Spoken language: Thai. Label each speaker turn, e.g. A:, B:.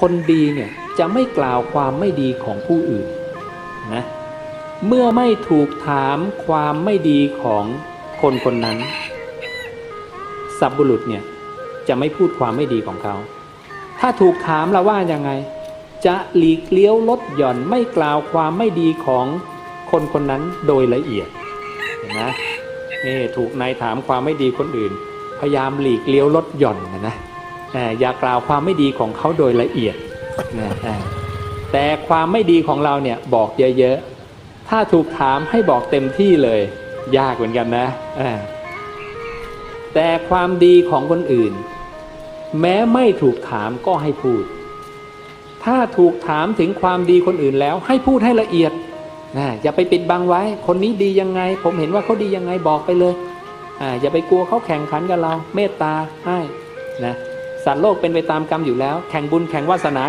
A: คนดีเนี่ยจะไม่กล่าวความไม่ดีของผู้อื่นนะเมื่อไม่ถูกถามความไม่ดีของคนคนนั้น สับบุรุษเนี่ยจะไม่พูดความไม่ดีของเขา ถ้าถูกถามเราว่ายังไง จะหลีกเลี้ยวลดหย่อนไม่กล่าวความไม่ดีของคนคนนั้นโดยละเอียดเห็นไหมนี่ถูกนายถามความไม่ดีคนอื่น พยายามหลีกเลี้ยวลดหย่อนนะนะ อย่ากล่าวความไม่ดีของเขาโดยละเอียดนะแต่ความไม่ดีของเราเนี่ยบอกเยอะๆ ถ้าถูกถามให้บอกเต็มที่เลย ยากเหมือนกันนะแต่ความดีของคนอื่น แม้ไม่ถูกถามก็ให้พูด ถ้าถูกถามถึงความดีคนอื่นแล้วให้พูดให้ละเอียดนะอย่าไปปิดบังไว้ คนนี้ดียังไง ผมเห็นว่าเขาดียังไงบอกไปเลยอ่าอย่าไปกลัวเขาแข่งขันกับเรา เมตตาให้นะ สัตว์โลกเป็นไปตามกรรมอยู่แล้ว แข่งบุญแข่งวาสนา